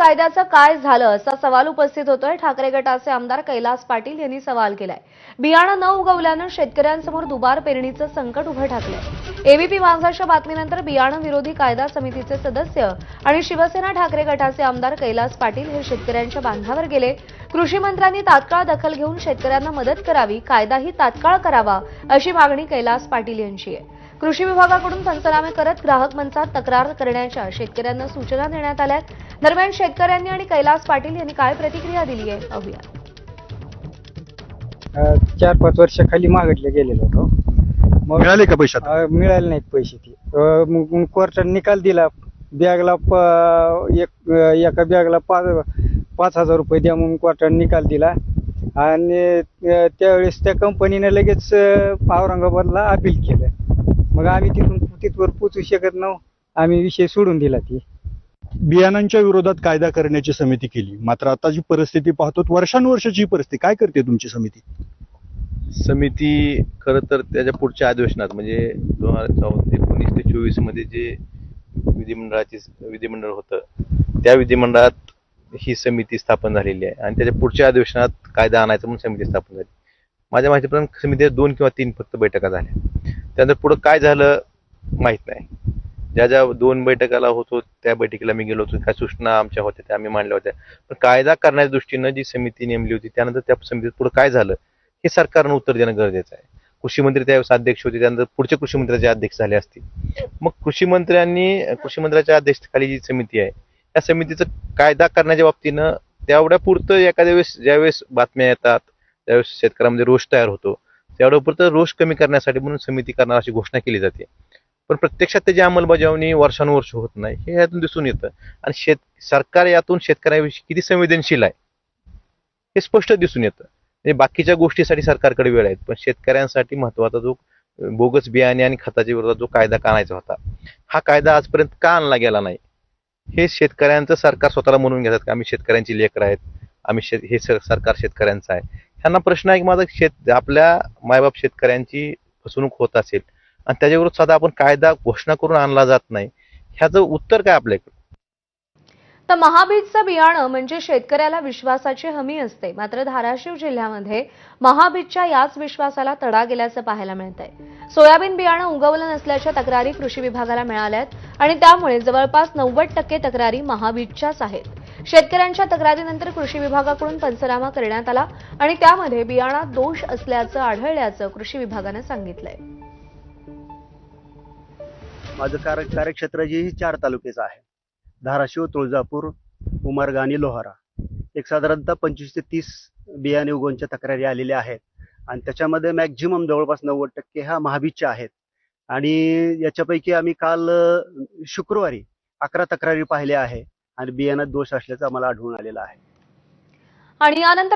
कायद्याचं काय झालं असा सवाल उपस्थित होतोय. ठाकरे गटाचे आमदार कैलास पाटील यांनी सवाल केलाय. बियाणं न उगवल्यानं शेतकऱ्यांसमोर दुबार पेरणीचं संकट उभं ठाकलंय. एबीपी माझाच्या बातमीनंतर बियाणं विरोधी कायदा समितीचे सदस्य आणि शिवसेना ठाकरे गटाचे आमदार कैलास पाटील हे शेतकऱ्यांच्या बांधावर गेले. कृषी मंत्र्यांनी तात्काळ दखल घेऊन शेतकऱ्यांना मदत करावी कायदाही तात्काळ करावा अशी मागणी कैलास पाटील यांची आहे. कृषी विभागाकडून पंचनामे करत ग्राहक मंचात तक्रार करण्याच्या शेतकऱ्यांना सूचना देण्यात आल्या दरम्यान शेतकऱ्यांनी आणि कैलास पाटील यांनी काय प्रतिक्रिया दिली आहे? पाहूया. चार पाच वर्ष खाली मागितले गेलेलो होतो. मग मिळाले का पैशात? अ, मिळाले नाहीत पैसे ते. कोर्टाने निकाल दिला. बॅगला प- एक एका बॅगला पाच पाच हजार रुपये द्या म्हणून कोर्टाने निकाल दिला. आणि त्यावेळेस त्या कंपनीने लगेच औरंगाबादला अपील केलं. मग आम्ही तिथून तिथवर पोचू शकत नव्हतो आम्ही विषय सोडून दिला ती. बियाणांच्या विरोधात कायदा करण्याची समिती केली. मात्र आता जी परिस्थिती पाहतो वर्षानुवर्षाची परिस्थिती. काय करते तुमची समिती? समिती खरं तर त्याच्या पुढच्या अधिवेशनात म्हणजे दोन हजार चौ- एकोणीस ते चोवीसमध्ये जे विधिमंडळाची विधिमंडळ होतं त्या विधिमंडळात ही समिती स्थापन झालेली आहे. आणि त्याच्या पुढच्या अधिवेशनात कायदा आणायचा म्हणून समिती स्थापन झाली. माझ्या माहितीप्रमाणे समितीच्या दोन किंवा तीन फक्त बैठका झाल्या. त्यानंतर पुढं काय झालं माहीत नाही. ज्या ज्या दोन बैठकाला होतो त्या बैठकीला मी गेलो होतो. काय सूचना आमच्या होत्या त्या आम्ही मांडल्या होत्या. पण कायदा करण्याच्या दृष्टीनं जी समिती नेमली होती त्यानंतर त्या समितीत पुढे काय झालं हे सरकारनं उत्तर देणं गरजेचं आहे. कृषी मंत्री त्यावेळेस अध्यक्ष होते त्यानंतर पुढचे कृषी मंत्र्याचे अध्यक्ष झाले असतील. मग कृषी मंत्र्यांनी कृषी मंत्र्याच्या अध्यक्षतेखाली जी समिती आहे त्या समितीचं कायदा करण्याच्या बाबतीनं तेवढ्या पुरतं एखाद्या वेळेस ज्यावेळेस बातम्या येतात त्यावेळेस शेतकऱ्यामध्ये रोष तयार होतो तेवढ्या रोष कमी करण्यासाठी म्हणून समिती करणार अशी घोषणा केली जाते. पण प्रत्यक्षात त्याची अंमलबजावणी वर्षानुवर्ष होत नाही हे यातून दिसून येतं. आणि शेत सरकार यातून शेतकऱ्याविषयी किती संवेदनशील आहे हे स्पष्ट दिसून येतं. म्हणजे बाकीच्या गोष्टीसाठी सरकारकडे वेळ आहेत पण शेतकऱ्यांसाठी महत्त्वाचा जो बोगस बियाणे आणि खताच्या विरोधात जो कायदा का आणायचा होता हा कायदा आजपर्यंत का आणला गेला नाही? हे शेतकऱ्यांचं सरकार स्वतःला म्हणून घेतात की? आम्ही शेतकऱ्यांची लेकर आहेत आम्ही शेत हे सर- सरकार शेतकऱ्यांचं आहे. ह्यांना प्रश्न आहे की माझा शेत आपल्या मायबाप शेतकऱ्यांची फसवणूक होत असेल आणि त्याच्याविरुद्ध साधा आपण कायदा घोषणा करून आणला जात नाही ह्याचं उत्तर काय आपल्याकडे? तर महाबीजचं बियाणं म्हणजे शेतकऱ्याला विश्वासाची हमी असते. मात्र धाराशिव जिल्ह्यामध्ये महाबीजच्या याच विश्वासाला तडा गेल्याचं पाहायला मिळतंय. सोयाबीन बियाणं उगवलं नसल्याच्या तक्रारी कृषी विभागाला मिळाल्यात आणि त्यामुळे जवळपास नव्वद टक्के तक्रारी महाबीजच्याच आहेत. शेतकऱ्यांच्या तक्रारीनंतर कृषी विभागाकडून पंचनामा करण्यात आला आणि त्यामध्ये बियाणात दोष असल्याचं आढळल्याचं कृषी विभागानं सांगितलंय. माझं कार्य कार्यक्षेत्र जे चार तालुक्याचं आहे. धाराशिव तुळजापूर उमरगा आणि लोहारा. एक साधारणतः पंचवीस ते तीस बियाणे उगवणच्या तक्रारी आलेल्या आहेत. आणि त्याच्यामध्ये मॅक्झिमम जवळपास नव्वद टक्के ह्या महाबीजच्या आहेत. आणि याच्यापैकी आम्ही काल शुक्रवारी अकरा तक्रारी पाहिल्या आहे. आणि बियाणात दोष असल्याचं आम्हाला आढळून आलेलं आहे. आणि यानंतर